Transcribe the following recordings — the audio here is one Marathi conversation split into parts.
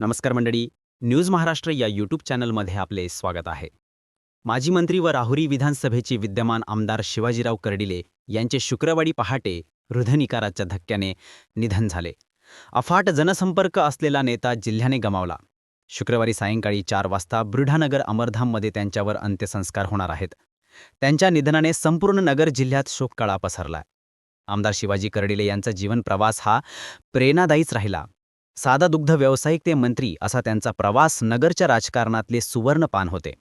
नमस्कार मंडळी. न्यूज महाराष्ट्र या यूट्यूब चॅनलमध्ये आपले स्वागत आहे. माजी मंत्री व राहुरी विधानसभेचे विद्यमान आमदार शिवाजीराव कर्डिले यांचे शुक्रवारी पहाटे हृदयनिकाराच्या धक्क्याने निधन झाले. अफाट जनसंपर्क असलेला नेता जिल्ह्याने गमावला. शुक्रवारी सायंकाळी चार वाजता बुलढानगर अमरधाममध्ये त्यांच्यावर अंत्यसंस्कार होणार आहेत. त्यांच्या निधनाने संपूर्ण नगर जिल्ह्यात शोककळा पसरला. आमदार शिवाजी कर्डिले यांचा जीवन प्रवास हा प्रेरणादायीच राहिला. साधा दुग्ध व्यावसायिक ते मंत्री असा त्यांचा प्रवास नगरच्या राजकारणातले सुवर्णपान होते.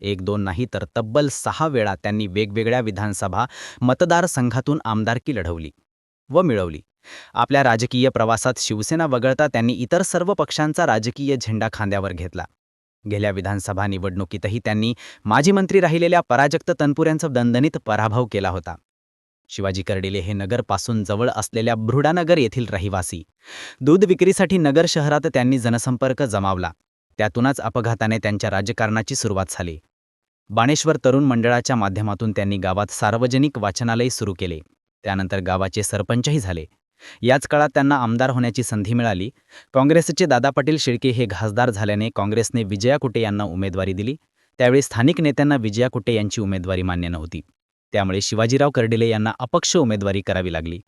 एक दोन नाही तर तब्बल सहा वेळा त्यांनी वेगवेगळ्या विधानसभा मतदारसंघातून आमदारकी लढवली व मिळवली. आपल्या राजकीय प्रवासात शिवसेना वगळता त्यांनी इतर सर्व पक्षांचा राजकीय झेंडा खांद्यावर घेतला. गेल्या विधानसभा निवडणुकीतही त्यांनी माजी मंत्री राहिलेल्या पराजक्त तनपुऱ्यांचा दणदणीत पराभव केला होता. शिवाजी कर्डिले हे नगरपासून जवळ असलेल्या भृडानगर येथील रहिवासी. दूध विक्रीसाठी नगर शहरात त्यांनी जनसंपर्क जमावला. त्यातूनच अपघाताने त्यांच्या राजकारणाची सुरुवात झाली. बाणेश्वर तरुण मंडळाच्या माध्यमातून त्यांनी गावात सार्वजनिक वाचनालय सुरू केले. त्यानंतर गावाचे सरपंचही झाले. याच काळात त्यांना आमदार होण्याची संधी मिळाली. काँग्रेसचे दादा पाटील शिळके हे खासदार झाल्याने काँग्रेसने विजया कुटे यांना उमेदवारी दिली. त्यावेळी स्थानिक नेत्यांना विजया कुटे यांची उमेदवारी मान्य नव्हती. त्यामुळे शिवाजीराव कर्डिले यांना अपक्ष उमेदवारी करावी लागली.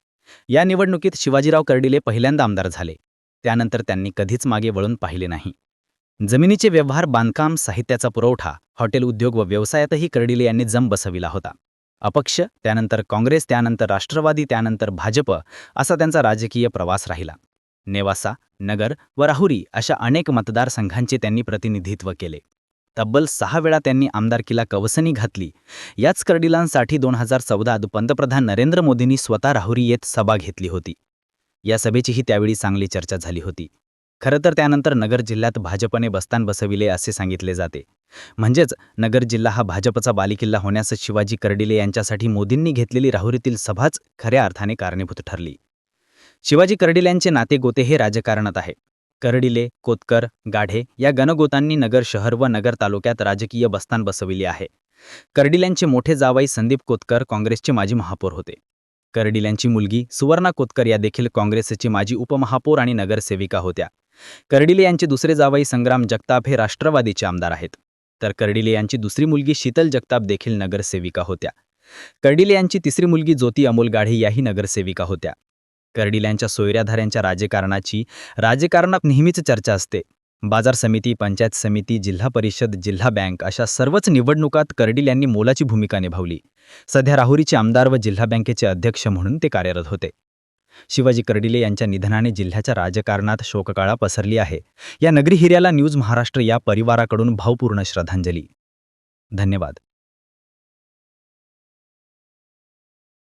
या निवडणुकीत शिवाजीराव कर्डिले पहिल्यांदा आमदार झाले. त्यानंतर त्यांनी कधीच मागे वळून पाहिले नाही. जमिनीचे व्यवहार बांधकाम साहित्याचा पुरवठा हॉटेल उद्योग व व्यवसायातही कर्डिले यांनी जम बसविला होता. अपक्ष त्यानंतर काँग्रेस त्यानंतर राष्ट्रवादी त्यानंतर भाजप असा त्यांचा राजकीय प्रवास राहिला. नेवासा नगर व राहुरी अशा अनेक मतदारसंघांचे त्यांनी प्रतिनिधित्व केले. तब्बल सहा वेळा त्यांनी आमदारकीला कवसनी घातली. याच कर्डिलांसाठी दोन हजार चौदात पंतप्रधान नरेंद्र मोदींनी स्वतः राहुरी येत सभा घेतली होती. या सभेचीही त्यावेळी चांगली चर्चा झाली होती. खरं तर त्यानंतर नगर जिल्ह्यात भाजपने बस्तान बसविले असे सांगितले जाते. म्हणजेच नगर जिल्हा हा भाजपचा बालिकिल्ला होण्यास शिवाजी कर्डिले यांच्यासाठी मोदींनी घेतलेली राहुरीतील सभाच खऱ्या अर्थाने कारणीभूत ठरली. शिवाजी कर्डिल्यांचे नाते गोते हे राजकारणात आहे. कर्डिले कोतकर गाढे या गणगोतांनी नगर शहर व नगर तालुक्यात राजकीय बस्तान बसविली आहे. कर्डिल्यांचे मोठे जावाई संदीप कोतकर काँग्रेसचे माजी महापौर होते. कर्डिल्यांची मुलगी सुवर्णा कोतकर या देखील काँग्रेसची माजी उपमहापौर आणि नगरसेविका होत्या. कर्डिले यांचे दुसरे जावाई संग्राम जगताप हे राष्ट्रवादीचे आमदार आहेत. तर कर्डिले यांची दुसरी मुलगी शीतल जगताप देखील नगरसेविका होत्या. कर्डिले यांची तिसरी मुलगी ज्योती अमोल गाढे याही नगरसेविका होत्या. कर्डिल्यांच्या सोयऱ्याधाऱ्यांच्या राजकारणाची राजकारणात नेहमीच चर्चा असते. बाजार समिती पंचायत समिती जिल्हा परिषद जिल्हा बँक अशा सर्वच निवडणुकात कर्डिल यांनी मोलाची भूमिका निभावली. सध्या राहुरीचे आमदार व जिल्हा बँकेचे अध्यक्ष म्हणून ते कार्यरत होते. शिवाजी कर्डिले यांच्या निधनाने जिल्ह्याच्या राजकारणात शोककाळा पसरली आहे. या नगरी हिऱ्याला न्यूज महाराष्ट्र या परिवाराकडून भावपूर्ण श्रद्धांजली. धन्यवाद.